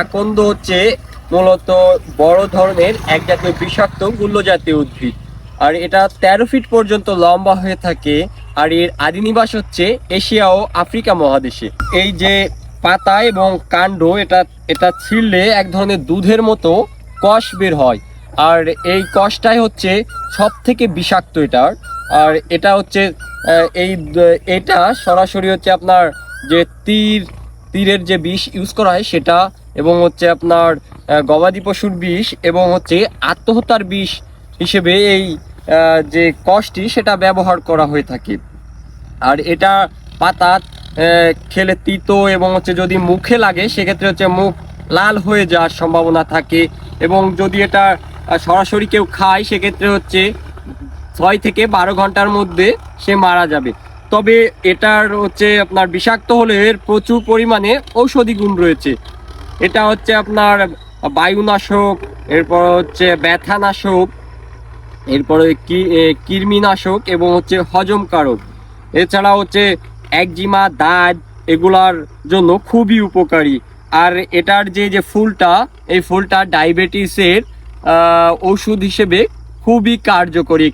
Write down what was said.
আকন্দ হচ্ছে মূলত বড় ধরনের এক জাতীয় বিষাক্ত গুল্ল জাতীয় উদ্ভিদ। আর এটা তেরো ফিট পর্যন্ত লম্বা হয়ে থাকে আর এর আদি নিবাস হচ্ছে এশিয়া ও আফ্রিকা মহাদেশে। এই যে পাতা এবং কাণ্ড, এটা এটা ছিঁড়লে এক ধরনের দুধের মতো কষ বের হয়। আর এই কষটাই হচ্ছে সব থেকে বিষাক্ত এটার আর এটা হচ্ছে এই, এটা সরাসরি হচ্ছে আপনার যে তীর, তীরের যে বিষ ইউজ করা হয় সেটা এবং হচ্ছে আপনার গবাদি পশুর বিষ এবং হচ্ছে আত্মহত্যার বিষ হিসেবে এই যে কষটি সেটা ব্যবহার করা হয়ে থাকে। আর এটা পাতা খেলে তিতো এবং হচ্ছে যদি মুখে লাগে, সেক্ষেত্রে হচ্ছে মুখ লাল হয়ে যাওয়ার সম্ভাবনা থাকে এবং যদি এটা সরাসরি কেউ খায়, সেক্ষেত্রে হচ্ছে ছয় থেকে বারো ঘণ্টার মধ্যে সে মারা যাবে। তবে এটার হচ্ছে আপনার বিষাক্ত হলে এর প্রচুর পরিমাণে ঔষধি গুণ রয়েছে। এটা হচ্ছে আপনার বায়ুনাশক, এরপর হচ্ছে ব্যথানাশক, এরপরে কৃমিনাশক এবং হচ্ছে হজমকারক। এছাড়া হচ্ছে একজিমা দাঁত এগুলার জন্য খুবই উপকারী। আর এটার যে যে ফুলটা, এই ফুলটা ডায়াবেটিসের ওষুধ হিসেবে খুবই কার্যকরী